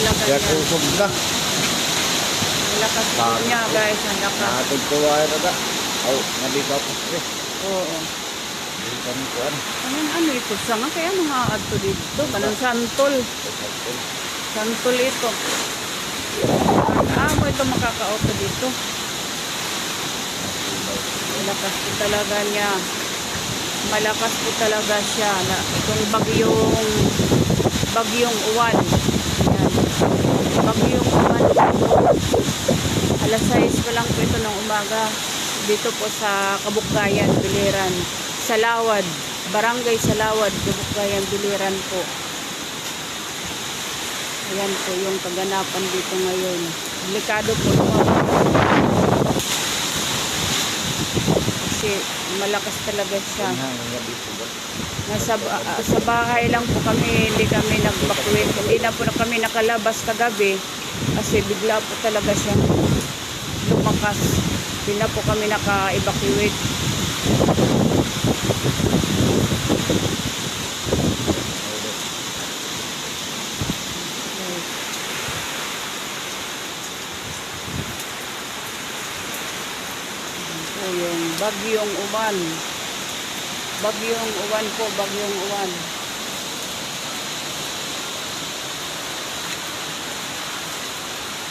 Kaya kusog na. Malakas po niya guys, ang lakas. Nakatid ko wala na da. Aw, nabikaw ko siya. Oo. Hindi kami ko ano. Kanang ano ito sa nga kaya mga adto dito, kanang santol. Santol ito. Ah, mo ito makaka-auto dito. Malakas po talaga niya. Malakas po talaga siya. Na, itong bagyong bagyong uwan. Bagyong uwan. Alas 6 pa lang po ito ng umaga. Dito po sa Kabukgayan, Biliran. Salawad. Barangay Salawad, Kabukgayan, Biliran po. Ayan po yung kaganapan dito ngayon. Delikado po ito. Kasi malakas talaga siya. Nasa ah, sa bahay lang po kami, hindi kami nag-evacuate. Hindi na po na kami nakalabas kagabi kasi bigla po talaga siyang lumakas. Hindi na po kami naka-evacuate. Yung bagyong uwan. Bagyong uwan po, bagyong uwan.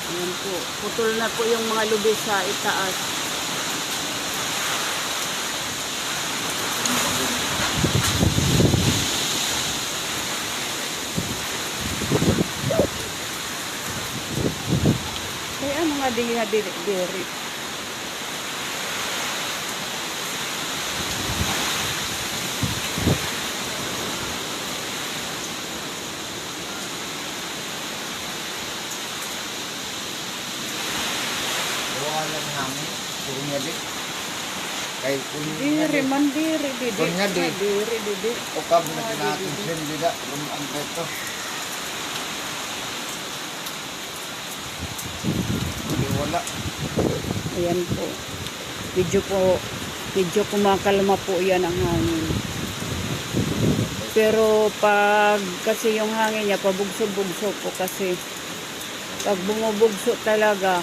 Ayan po. Putol na po yung mga lubi sa itaas. Kaya ano nga di nga diri, diri. Puro nga di. Kay nga Diri di. man diri didi. Doon nga, di. Diri didi. Ukab na tinatin siya. Hindi na. Lumaan ka ito. Hindi wala. Ayan po. Medyo po, medyo kumakalma po yan ang hangin. Pero pag kasi yung hangin niya, pabugso-bugso po kasi pag bumubugso talaga,